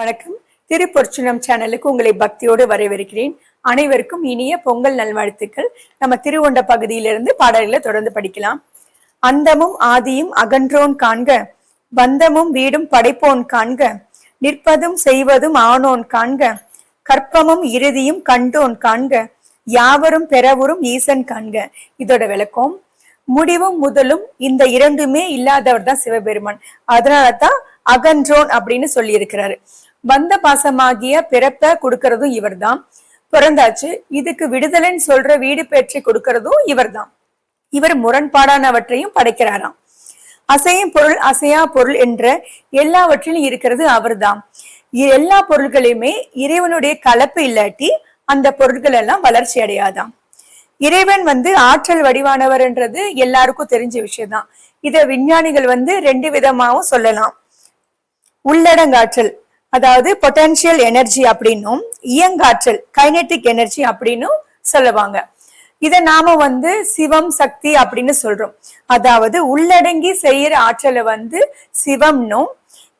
வணக்கம். திருப்பொற்சுனம் சேனலுக்கு உங்களை பக்தியோடு வரவேற்கிறேன். அனைவருக்கும் இனிய பொங்கல் நல்வாழ்த்துக்கள். நம்ம திருவொண்ட பகுதியிலிருந்து பாடல்களை தொடர்ந்து படிக்கலாம். அந்தமும் ஆதியும் அகன்றோன் காண்க பந்தமும் வீடும் படைப்போன் காண்க நிற்பதும் செய்வதும் ஆனோன் காண்க கற்பமும் இறுதியும் கண்டோன் காண்க யாவரும் பெறவரும் ஈசன் காண்க. இதோட விளக்கம் முடிவும் முதலும் இந்த இரண்டுமே இல்லாதவர் தான் சிவபெருமான். அதனாலதான் அகன்றோன் அப்படின்னு சொல்லி இருக்கிறாரு பந்த பாசமாகிய பிறப்ப கொடுக்கறதும் இவர்தான். பிறந்தாச்சு இதுக்கு விடுதலைன்னு சொல்ற வீடு பெற்றி கொடுக்கறதும் இவர்தான். இவர் முரண்பாடானவற்றையும் படைக்கிறாராம். அசையும் பொருள் அசையா பொருள் என்ற எல்லாவற்றிலும் இருக்கிறது அவர்தான். எல்லா பொருள்களையுமே இறைவனுடைய கலப்பு இல்லாட்டி அந்த பொருட்கள் எல்லாம் வளர்ச்சி அடையாதாம். இறைவன் வந்து ஆற்றல் வடிவானவர்ன்றது எல்லாருக்கும் தெரிஞ்ச விஷயம்தான். இத விஞ்ஞானிகள் வந்து ரெண்டு விதமாவும் சொல்லலாம். உள்ளடங்காற்றல் அதாவது பொட்டன்ஷியல் எனர்ஜி அப்படின்னும் இயங்காற்றல் கைனெட்டிக் எனர்ஜி அப்படின்னும் சொல்லுவாங்க. இத நாம வந்து சிவம் சக்தி அப்படின்னு சொல்றோம். அதாவது உள்ளடங்கி செய்யற ஆற்றலை வந்து சிவம்னும்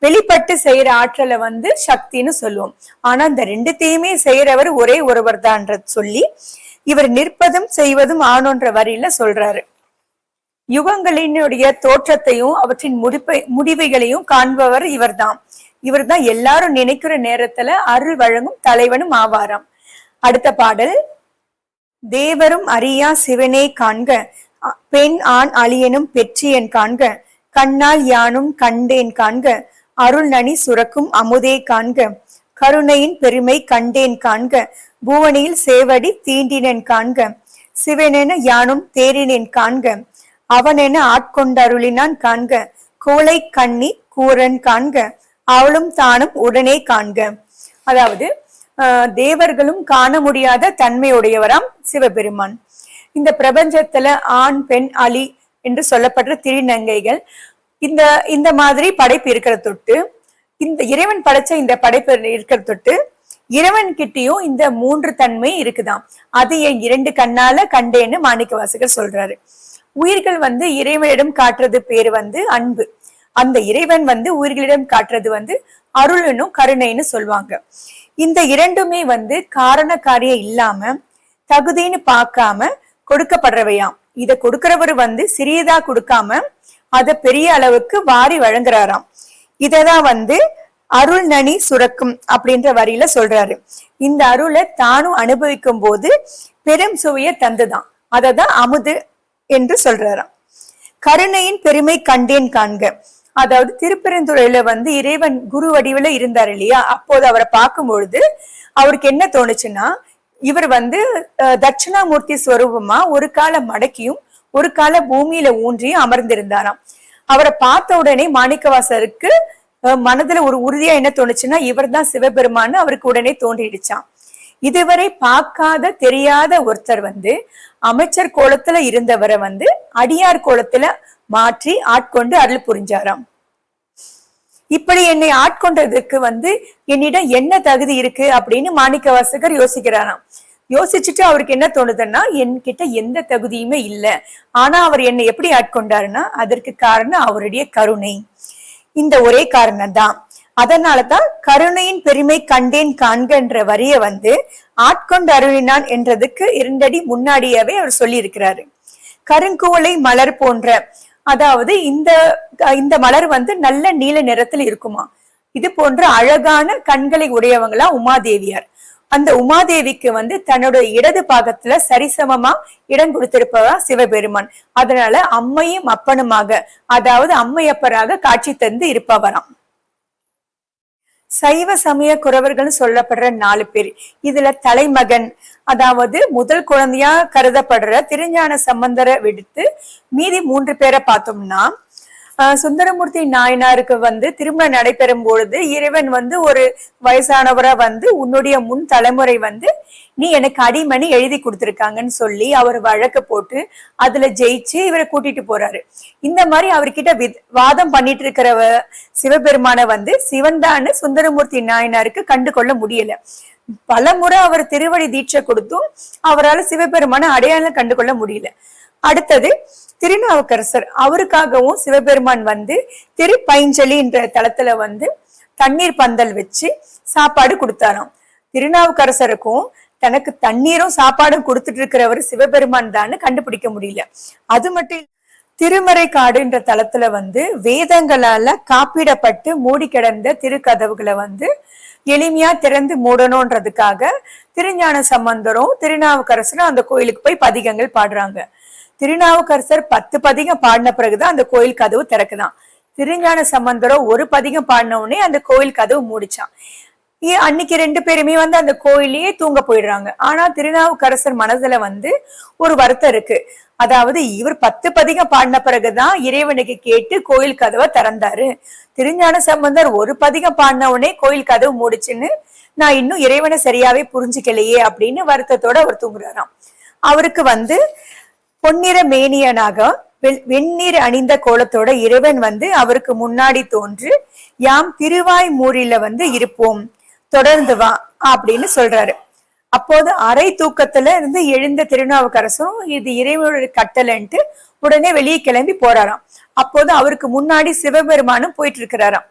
வெளிப்பட்டு செய்யற ஆற்றலை வந்து சக்தின்னு சொல்லுவோம். ஆனா இந்த ரெண்டுத்தையுமே செய்யறவர் ஒரே ஒருவர் தான்றது சொல்லி இவர் நிற்பதும் செய்வதும் ஆனோன்ற வரியில சொல்றாரு. யுகங்களினுடைய தோற்றத்தையும் அவற்றின் முடிப்பை முடிவுகளையும் காண்பவர் இவர்தான். இவர்தான் எல்லாரும் நினைக்கிற நேரத்துல அருள் வழங்கும் தலைவனும் ஆவாராம். அடுத்த பாடல் தேவரும் அறியா சிவனே காண்க பெண் ஆண் அழியனும் பெற்றியன் காண்க கண்ணால் யானும் கண்டேன் காண்க அருள் நனி சுரக்கும் அமுதே காண்க கருணையின் பெருமை கண்டேன் காண்க பூவனியில் சேவடி தீண்டினன் காண்க சிவனென யானும் தேறினேன் காண்க அவனென ஆட்கொண்டருளினான் காண்க கோலை கண்ணி கூரன் காண்க அவளும் தானும் உடனே காண்க. அதாவது ஆஹ், தேவர்களும் காண முடியாத தன்மையுடையவராம் சிவபெருமான். இந்த பிரபஞ்சத்துல ஆண் பெண் அலி என்று சொல்லப்படுற திருநங்கைகள் இந்த இந்த மாதிரி படைப்பு இருக்கிற தொட்டு இந்த இறைவன் படைச்ச இந்த படைப்பு இருக்கிற தொட்டு இறைவன் கிட்டேயும் இந்த மூன்று தன்மை இருக்குதாம். அது என் இரண்டு கண்ணால கண்டேன்னு மாணிக்க வாசகர் சொல்றாரு. உயிர்கள் வந்து இறைவனிடம் காட்டுறது பேர் வந்து அன்பு. அந்த இறைவன் வந்து உயிர்களிடம் காட்டுறது வந்து அருள்னும் கருணைன்னு சொல்லுவாங்க. இந்த இரண்டுமே வந்து காரண காரியம் இல்லாம தகுதின்னு பார்க்காம கொடுக்கப்படுறவையாம். இத கொடுக்கிறவர் வந்து சிறியதா கொடுக்காம அத பெரிய அளவுக்கு வாரி வழங்குறாராம். இததான் வந்து அருள் நனி சுரக்கும் அப்படின்ற வரியில சொல்றாரு. இந்த அருளை தானும் அனுபவிக்கும் போது பெரும் சுவையை தந்துதான். அததான் அமுது என்று சொல்றாராம். கருணையின் பெருமை கண்டேன் காண்க. அதாவது திருப்பெருந்துறையில வந்து இறைவன் குரு வடிவில இருந்தார் இல்லையா? அப்போது அவரை பார்க்கும் பொழுது அவருக்கு என்ன தோணுச்சுன்னா இவர் வந்து தட்சிணாமூர்த்தி ஸ்வரூபமா ஒரு கால மடக்கியும் ஒரு கால பூமியில ஊன்றியும் அமர்ந்திருந்தாராம். அவரை பார்த்த உடனே மாணிக்கவாசருக்கு மனதுல ஒரு உறுதியா என்ன தோணுச்சுன்னா இவர்தான் சிவபெருமான்னு அவருக்கு உடனே தோன்றிடுச்சான் இதுவரை பார்க்காத தெரியாத ஒருத்தர் வந்து அமைச்சர் கோலத்துல இருந்தவரை வந்து அடியார் கோலத்துல மாற்றி ஆட்கொண்டு அருள் புரிஞ்சாராம். இப்படி என்னை ஆட்கொண்டதுக்கு வந்து என்னிடம் என்ன தகுதி இருக்கு அப்படின்னு மாணிக்க வாசகர் யோசிக்கிறாராம். யோசிச்சுட்டு அவருக்கு என்ன தோணுதுன்னா என்கிட்ட எந்த தகுதியுமே இல்லை. ஆனா அவர் என்னை எப்படி ஆட்கொண்டாருன்னா அதற்கு காரணம் அவருடைய கருணை. இந்த ஒரே காரணம் தான். அதனாலதான் கருணையின் பெருமை கண்டேன் காண்கன்ற வரிய வந்து ஆட்கொண்டு அருளினான் என்றதுக்கு இரண்டடி முன்னாடியாவே அவர் சொல்லி இருக்கிறாரு கருங்குவளை மலர் போன்ற அதாவது இந்த இந்த மலர் வந்து நல்ல நீல நிறத்தில் இருக்குமா? இது போன்ற அழகான கண்களை உடையவங்களா உமாதேவியார். அந்த உமாதேவிக்கு வந்து தன்னோட இடது பாகத்துல சரிசமமா இடம் கொடுத்திருப்பவரா சிவபெருமான். அதனால அம்மையும் அப்பனுமாக அதாவது அம்மையப்பராக காட்சி தந்து இருப்பவராம். சைவ சமய குறவர்கள் சொல்லப்படுற நாலு பேர். இதுல தலைமகன் அதாவது முதல் குழந்தையா கருதப்படுற திருஞான சம்பந்தரை விடுத்து மீதி மூன்று பேரை பார்த்தோம்னா ஆஹ் சுந்தரமூர்த்தி நாயனாருக்கு வந்து திருமணம் நடைபெறும் பொழுது இறைவன் வந்து ஒரு வயசானவரா வந்து உன்னுடைய முன் தலைமுறை வந்து நீ எனக்கு அடிமணி எழுதி கொடுத்துருக்காங்கன்னு சொல்லி அவர் வழக்கு போட்டு அதுல ஜெயிச்சு இவரை கூட்டிட்டு போறாரு. இந்த மாதிரி அவர்கிட்ட வித்- வாதம் பண்ணிட்டு இருக்கிறவ சிவபெருமான வந்து சிவன்தான்னு சுந்தரமூர்த்தி நாயனாருக்கு கண்டு கொள்ள முடியல. பல முறை அவர் திருவடி தீட்சை கொடுத்தும் அவரால் சிவபெருமான அடையாளம் கண்டு கொள்ள முடியல. அடுத்தது திருநாவுக்கரசர் அவருக்காகவும் சிவபெருமான் வந்து திருப்பைஞ்சலி என்ற தளத்துல வந்து தண்ணீர் பந்தல் வச்சு சாப்பாடு கொடுத்தாராம். திருநாவுக்கரசருக்கும் தனக்கு தண்ணீரும் சாப்பாடும் கொடுத்துட்டு இருக்கிறவர் சிவபெருமான் தான் கண்டுபிடிக்க முடியல. அது மட்டும் திருமறை காடுன்ற தளத்துல வந்து வேதங்களால காப்பிடப்பட்டு மூடி கிடந்த திருக்கதவுகளை வந்து எளிமையா திறந்து மூடணுன்றதுக்காக திருஞான சம்பந்தரும் திருநாவுக்கரசரும் அந்த கோயிலுக்கு போய் பதிகங்கள் பாடுறாங்க. திருநாவுக்கரசர் பத்து பதிகம் பாடின பிறகுதான் அந்த கோயில் கதவு திறக்குதான். திருஞான சம்பந்தரும் ஒரு பதிகம் பாடின உடனே அந்த கோயில் கதவு மூடிச்சான். அன்னைக்கு ரெண்டு பேருமே வந்து அந்த கோயிலையே தூங்க போயிடுறாங்க. ஆனா திருநாவுக்கரசர் மனதுல வந்து ஒரு வருத்தம் இருக்கு. அதாவது இவர் பத்து பதிகம் பாடின பிறகுதான் இறைவனுக்கு கேட்டு கோயில் கதவை திறந்தாரு. திருஞான சம்பந்தர் ஒரு பதிகம் பாடின உடனே கோயில் கதவு மூடிச்சுன்னு நான் இன்னும் இறைவனை சரியாவே புரிஞ்சுக்கலையே அப்படின்னு வருத்தத்தோட அவர் தூங்குறாராம். அவருக்கு வந்து பொன்னிற மேனியனாக வெள்- வெந்நீர் அணிந்த கோலத்தோட இறைவன் வந்து அவருக்கு முன்னாடி தோன்று யாம் திருவாய் மூரில வந்து இருப்போம். தொடர்ந்து வா அப்படின்னு சொல்றாரு. அப்போது அரை தூக்கத்துல இருந்து எழுந்த திருநாவுக்கரசும் இது இறைவனுடைய கட்டளைன்ட்டு உடனே வெளியே கிளம்பி போறாராம். அப்போது அவருக்கு முன்னாடி சிவபெருமானும் போயிட்டு இருக்கிறாராம்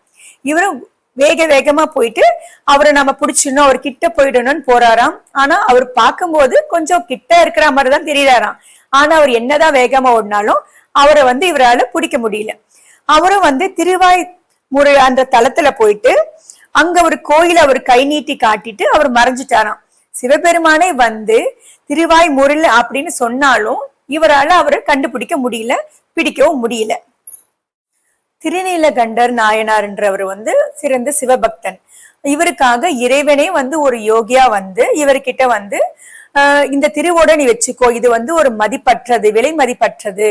இவரும் வேக வேகமா போயிட்டு அவரை நம்ம பிடிச்சிடணும் அவர் கிட்ட போயிடணும்னு போறாராம். ஆனா அவர் பார்க்கும்போது கொஞ்சம் கிட்ட இருக்கிற மாதிரி தான் தெரியறாராம். ஆனா அவர் என்னதான் வேகமா ஓடினாலும் அவரை வந்து இவரால பிடிக்க முடியல. அவரும் வந்து திருவாய் முறை அந்த தளத்துல போயிட்டு அங்க ஒரு கோயில அவர் கை நீட்டி காட்டிட்டு அவர் மறைஞ்சிட்டாராம். சிவபெருமானே வந்து திருவாய் முருள் அப்படின்னு சொன்னாலும் இவரால அவரை கண்டுபிடிக்க முடியல பிடிக்கவும் முடியல. திருநீலகண்டர் நாயனார்ன்றவர் வந்து சிறந்த சிவபக்தன். இவருக்காக இறைவனே வந்து ஒரு யோகியா வந்து இவர்கிட்ட வந்து ஆஹ் இந்த திருவோட நீ வச்சுக்கோ. இது வந்து ஒரு மதிப்பற்றது விலை மதிப்பற்றது.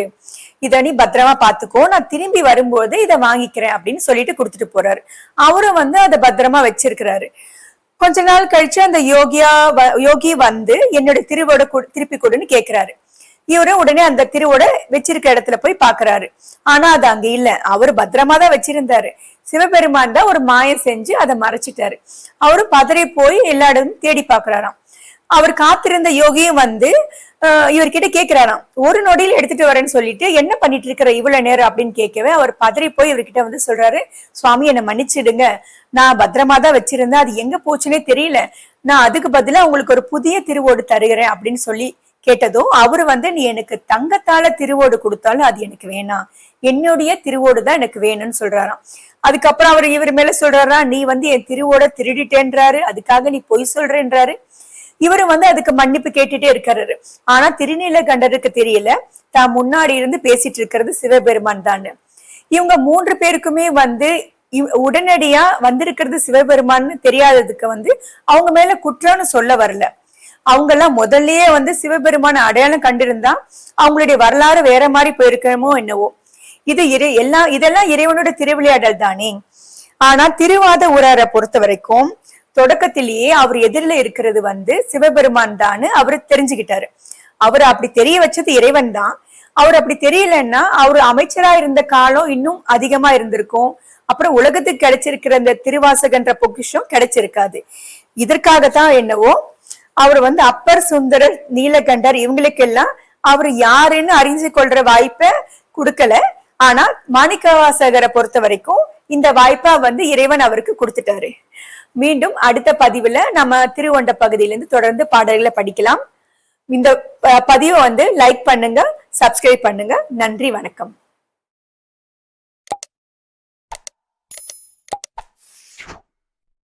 இத நீ பத்திரமா பாத்துக்கோ. நான் திரும்பி வரும்போது இதை வாங்கிக்கிறேன் அப்படின்னு சொல்லிட்டு கொடுத்துட்டு போறாரு. அவரும் வந்து அதை பத்திரமா வச்சிருக்கிறாரு. கொஞ்ச நாள் கழிச்சு அந்த யோகியா யோகி வந்து என்னோட திருவோட திருப்பி கொடுன்னு கேக்குறாரு. இவரு உடனே அந்த திருவோட வச்சிருக்க இடத்துல போய் பாக்குறாரு. ஆனா அது அங்க இல்ல. அவரு பத்திரமா தான் வச்சிருந்தாரு. சிவபெருமான் தான் ஒரு மாயம் செஞ்சு அதை மறைச்சிட்டாரு. அவரும் பதறி போய் எல்லா இடமும் தேடி பாக்குறாராம். அவர் காத்திருந்த யோகியும் வந்து இவர்கிட்ட கேக்குறாராம். ஒரு நொடியில் எடுத்துட்டு வரேன்னு சொல்லிட்டு என்ன பண்ணிட்டு இருக்கிற இவ்வளவு நேரம்? அப்படின்னு கேட்கவே அவர் பதறி போய் இவர்கிட்ட வந்து சொல்றாரு சுவாமி என்னை மன்னிச்சிடுங்க. நான் பத்திரமா தான் வச்சிருந்தேன். அது எங்க போச்சுன்னே தெரியல. நான் அதுக்கு பதிலா உங்களுக்கு ஒரு புதிய திருவோடு தருகிறேன் அப்படின்னு சொல்லி கேட்டதும் அவரு வந்து நீ எனக்கு தங்கத்தால திருவோடு கொடுத்தாலும் அது எனக்கு வேணாம். என்னுடைய திருவோடு தான் எனக்கு வேணும்னு சொல்றாராம். அதுக்கப்புறம் அவர் இவர் மேல சொல்றாரா நீ வந்து என் திருவோட திருடிட்டேன்றாரு. அதுக்காக நீ பொய் சொல்றேன்றாரு. இவரு வந்து அதுக்கு மன்னிப்பு கேட்டுட்டே இருக்காரு. ஆனா திருநீலகண்டருக்கு தெரியல. தான் முன்னாடி இருந்து பேசிட்டு இருக்கிறது சிவபெருமான் தான் இவங்க மூன்று பேருக்குமே வந்து உடனடியா வந்திருக்கிறது சிவபெருமான்னு தெரியாததுக்கு வந்து அவங்க மேல குற்றம்னு சொல்ல வரல. அவங்க எல்லாம் முதல்லயே வந்து சிவபெருமான அடையாளம் கண்டிருந்தா அவங்களுடைய வரலாறு வேற மாதிரி போயிருக்கமோ என்னவோ. இது இறை எல்லாம் இதெல்லாம் இறைவனோட திருவிளையாடல் தானே. ஆனா திருவாத ஊராரை பொறுத்த வரைக்கும் தொடக்கத்திலேயே அவர் எதிரில இருக்கிறது வந்து சிவபெருமான் தான் அவர் தெரிஞ்சுக்கிட்டாரு. அவர் அப்படி தெரிய வச்சது இறைவன் தான். அவர் அப்படி தெரியலன்னா அவர் அமைச்சரா இருந்த காலம் இன்னும் அதிகமா இருந்திருக்கும். அப்புறம் உலகத்துக்கு கிடைச்சிருக்கிற இந்த திருவாசகன்ற பொக்கிஷம் கிடைச்சிருக்காது. இதற்காகத்தான் என்னவோ அவர் வந்து அப்பர் சுந்தரர் நீலகண்டர் இவங்களுக்கெல்லாம் அவர் யாருன்னு அறிஞ்சு கொள்ற வாய்ப்பை கொடுக்கல. ஆனா மாணிக்கவாசகரை பொறுத்த வரைக்கும் இந்த வாய்ப்பா வந்து இறைவன் அவருக்கு கொடுத்துட்டாரு. மீண்டும் அடுத்த பதிவுல நம்ம திருவொண்ட பகுதியிலிருந்து தொடர்ந்து பாடல்களை படிக்கலாம். இந்த பதிவை வந்து லைக் பண்ணுங்க சப்ஸ்கிரைப் பண்ணுங்க. நன்றி வணக்கம்.